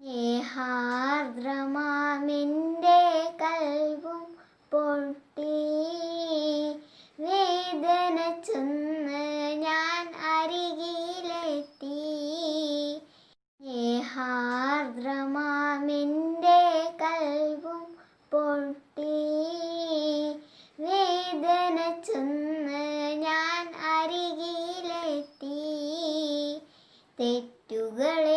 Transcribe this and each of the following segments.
സ്നേഹാർദ്രമാമെന്റെ കൽവും പൊട്ടി. വേദന ചെന്ന് ഞാൻ അരികിലെത്തി. സ്നേഹാർദ്രമാമെന്റെ കൽവും പൊട്ടി. വേദന ചെന്ന് ഞാൻ അരികിലെത്തി. തെറ്റുകളേറെ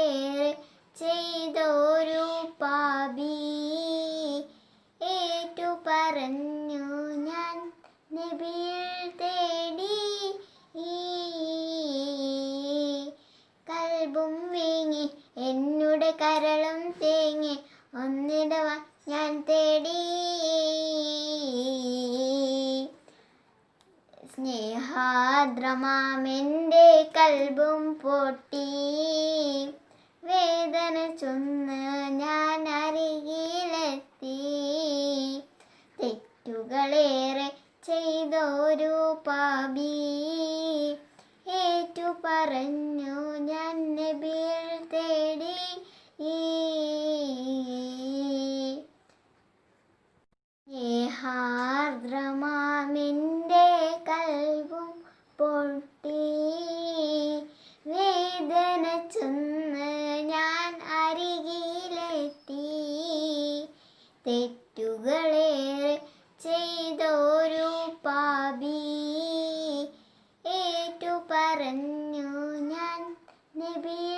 പറഞ്ഞു ഞാൻ നബിയിൽ തേടി കൽബും വീങ്ങി എന്നുടെ കരളും തേങ്ങി ഒന്നിടവ ഞാൻ തേടി. സ്നേഹാദ്രമാമെന്റെ കൽബും പൊട്ടി വേദന ചൊന്ന് ഞാൻ അരികിലെത്തി തെറ്റുകളേറെ ചെയ്തൊരു പാപി ഏറ്റു പറഞ്ഞു ഞാൻ നബിയിൽ തേടി ഈ സ്നേഹാർദ്രമാമെന്റെ കൽവും പൊട്ടി. വേദന ചെന്ന് ഞാൻ അരികിലെത്തി. തെറ്റുകളെ baby.